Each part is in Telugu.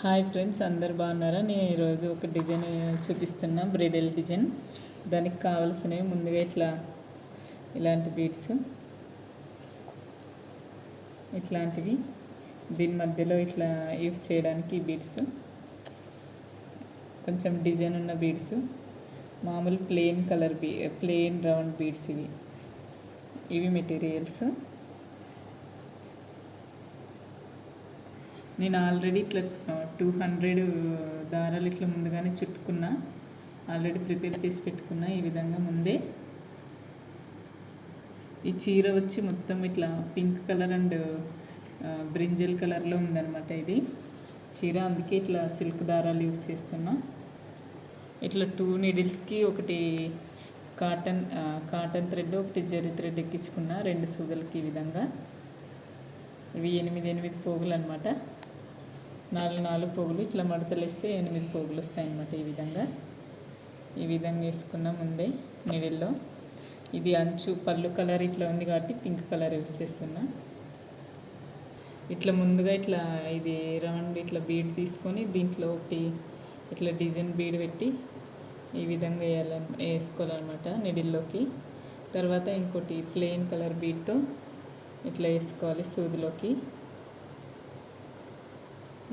హాయ్ ఫ్రెండ్స్ అందరు బాగున్నారా? నేను ఈరోజు ఒక డిజైన్ చూపిస్తున్నా బ్రైడల్ డిజైన్. దానికి కావాల్సినవి ముందుగా ఇట్లా ఇలాంటి బీడ్స్ ఇట్లాంటివి. దీని మధ్యలో ఇట్లా యూస్ చేయడానికి బీడ్స్ కొంచెం డిజైన్ ఉన్న బీడ్స్ మామూలు ప్లెయిన్ కలర్ బీ ప్లెయిన్ రౌండ్ బీడ్స్ ఇవి. ఇవి మెటీరియల్స్. నేను ఆల్రెడీ ఇట్లా టూ హండ్రెడ్ దారాలు ఇట్లా ముందుగానే చుట్టుకున్నా. ఆల్రెడీ ప్రిపేర్ చేసి పెట్టుకున్నా. ఈ విధంగా ముందే ఈ చీర వచ్చి మొత్తం ఇట్లా పింక్ కలర్ అండ్ బ్రింజల్ కలర్లో ఉందన్నమాట ఇది. చీర అందుకే ఇట్లా సిల్క్ దారాలు యూస్ చేస్తున్నా. ఇట్లా టూ నీడిల్స్కి ఒకటి కాటన్ కాటన్ థ్రెడ్ ఒకటి జరి థ్రెడ్ ఎక్కించుకున్నా. రెండు సూదులకి ఈ విధంగా. ఇవి ఎనిమిది ఎనిమిది పోగులు అనమాట నాలుగు నాలుగు పోగులు ఇట్లా మడతలు వేస్తే ఎనిమిది పోగులు వస్తాయి అన్నమాట ఈ విధంగా. ఈ విధంగా వేసుకున్న ముందే నీడిల్లో ఇది అంచు పళ్ళు కలర్ ఇట్లా ఉంది కాబట్టి పింక్ కలర్ యూస్ చేస్తున్నా. ఇట్లా ముందుగా ఇట్లా ఇది రౌండ్ ఇట్లా బీడ్ తీసుకొని దీంట్లో ఒకటి ఇట్లా డిజైన్ బీడ్ పెట్టి ఈ విధంగా వేయాల వేసుకోవాలన్నమాట నిడిల్లోకి తర్వాత ఇంకోటి ప్లెయిన్ కలర్ బీడ్తో ఇట్లా వేసుకోవాలి సూదిలోకి.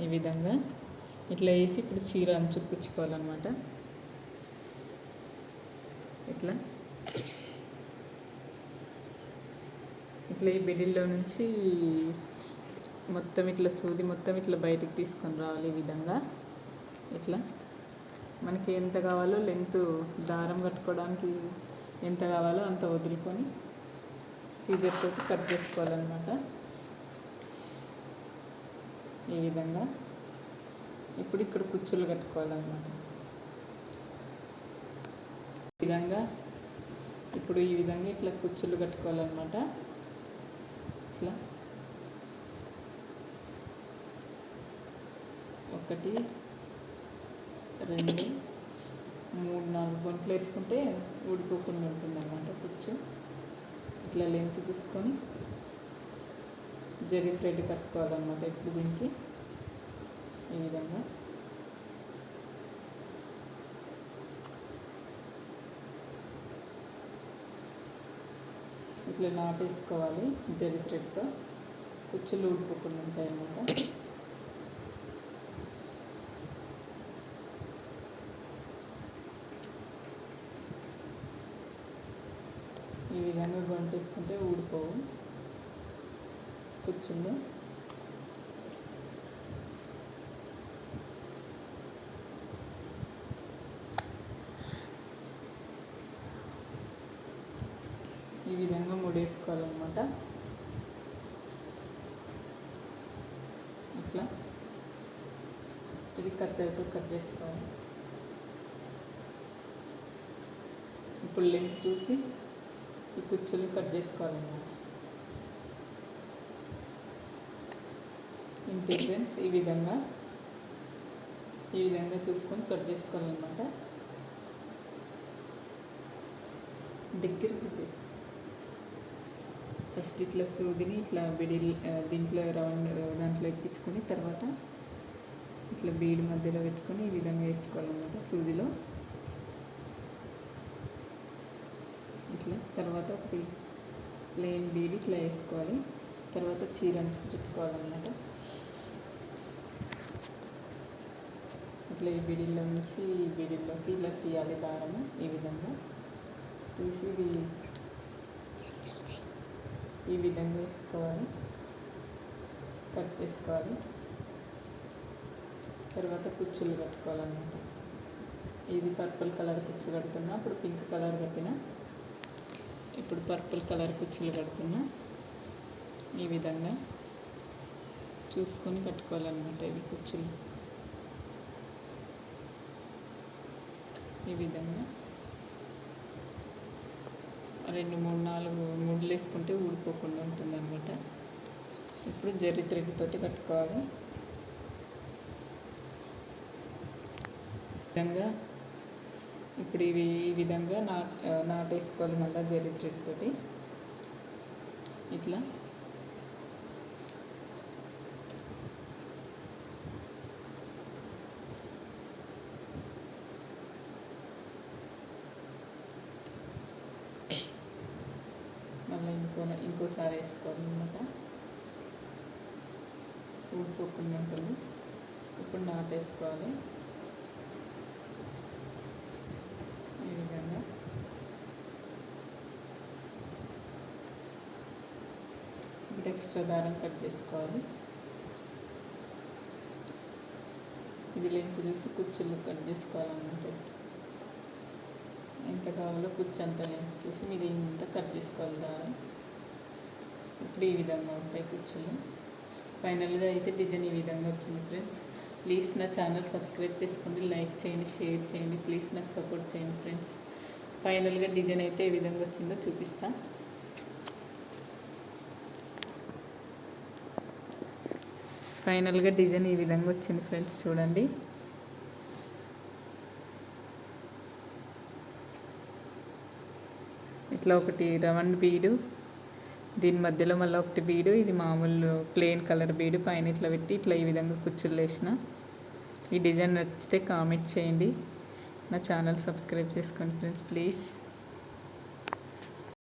ఈ విధంగా ఇట్లా వేసి ఇప్పుడు చీర అంచుకుచ్చుకోవాలన్నమాట ఇట్లా. ఇట్లా ఈ బిడిల్లో నుంచి మొత్తం ఇట్లా సూది మొత్తం ఇట్లా బయటికి తీసుకొని రావాలి ఈ విధంగా. ఇట్లా. మనకి ఎంత కావాలో లెంత్ దారం కట్టుకోవడానికి ఎంత కావాలో అంత వదులుకొని సీజర్తో కట్ చేసుకోవాలన్నమాట. ఈ విధంగా. ఇప్పుడు ఇక్కడ కుచ్చులు కట్టుకోవాలన్నమాట. ఈ విధంగా ఇప్పుడు ఈ విధంగా ఇట్లా కుచ్చులు కట్టుకోవాలన్నమాట. ఇట్లా. ఒకటి రెండు మూడు నాలుగు గంటలు వేసుకుంటే ఊడిపోకుండా ఉంటుంది అన్నమాట కుచ్చు ఇట్లా లెంత్ చూసుకొని జరి థ్రెడ్ కట్టుకోవాలన్నమాట ఇప్పుడు దీనికి? ఈ విధంగా. ఇట్లా నాటేసుకోవాలి జరి థ్రెడ్తో కుచ్చులు ఊడిపోకుండా ఉంటాయి అన్నమాట ఈ విధంగా గొంటేసుకుంటే ఊడిపోవు. కూర్చుంది? ఈ విధంగా ముడేసుకోవాలన్నమాట ఇట్లా. ఇది కత్తెరతో కట్ చేసుకోవాలి. ఇప్పుడు లెంత్ చూసి ఈ కుచ్చులు కట్ చేసుకోవాలన్నమాట. ఇంతే ఫ్రెండ్స్ ఈ విధంగా ఈ విధంగా చూసుకొని కట్ చేసుకోవాలన్నమాట. దగ్గర చూపి ఫస్ట్ ఇట్లా సూదిని ఇట్లా బిడిల్ దీంట్లో రౌండ్ దాంట్లో ఎక్కించుకొని తర్వాత ఇట్లా బీడ్ మధ్యలో పెట్టుకొని ఈ విధంగా వేసుకోవాలన్నమాట సూదిలో. ఇట్లా తర్వాత ఒకటి ప్లెయిన్ బీడ్ ఇట్లా వేసుకోవాలి. తర్వాత చీర అంచు చుట్టుకోవాలన్నమాట. ఇట్లా ఈ బిడిల్లో నుంచి ఈ బిడిల్లోకి ఇలా తీయాలి దారము ఈ విధంగా. తీసి ఇది ఈ విధంగా వేసుకోవాలి. కట్ చేసుకోవాలి. తర్వాత కుచ్చులు కట్టుకోవాలన్నమాట. ఇది పర్పుల్ కలర్ కుచ్చు కడుతున్నా అప్పుడు పింక్ కలర్ కట్టిన. ఇప్పుడు పర్పుల్ కలర్ కుచ్చులు కడుతున్నా. ఈ విధంగా చూసుకొని కట్టుకోవాలన్నమాట ఇవి కుచ్చులు. ఈ విధంగా. రెండు మూడు నాలుగు ముడ్లు వేసుకుంటే ఊడిపోకుండా ఉంటుంది అనమాట ఇప్పుడు జర్రి కట్టుకోవాలి. విధంగా ఇప్పుడు ఇవి ఈ విధంగా నా నాటేసుకోవాలి మళ్ళీ జరిత్రికతోటి ఇట్లా. వేసుకొని ఇంకోసారి వేసుకోవాలన్నమాట. ఊడిపోకుండా ఉంటుంది ఇప్పుడు నాటేసుకోవాలి ఈ విధంగా. ఇప్పుడు ఎక్స్ట్రా దారం కట్ చేసుకోవాలి. ఇది లెంత్ చూసి కుచ్చులు కట్ చేసుకోవాలన్నమాట. ఎంత కావాలో కుచ్చు అంత లెంత్ చూసి మీరు ఇంత కట్ చేసుకోవాలి దారం. ఇప్పుడు ఈ విధంగా ఉంటాయి కుచ్చులు ఫైనల్గా అయితే డిజైన్ ఈ విధంగా వచ్చింది ఫ్రెండ్స్. ప్లీజ్ నా ఛానల్ సబ్స్క్రైబ్ చేసుకోండి లైక్ చేయండి షేర్ చేయండి ప్లీజ్ నాకు సపోర్ట్ చేయండి ఫ్రెండ్స్. ఫైనల్గా డిజైన్ అయితే ఏ విధంగా వచ్చిందో చూపిస్తా. ఫైనల్గా డిజైన్ ఈ విధంగా వచ్చింది ఫ్రెండ్స్ చూడండి. ఇట్లా ఒకటి రవణ్ బీడు దీని మధ్యలో మళ్ళీ ఒకటి బీడు ఇది మామూలు ప్లెయిన్ కలర్ బీడు పైన ఇట్లా పెట్టి ఇట్లా ఈ విధంగా కుచ్చులు వేసిన. ఈ డిజైన్ నచ్చితే కామెంట్ చేయండి. నా ఛానల్ సబ్స్క్రైబ్ చేసుకోండి ఫ్రెండ్స్ ప్లీజ్.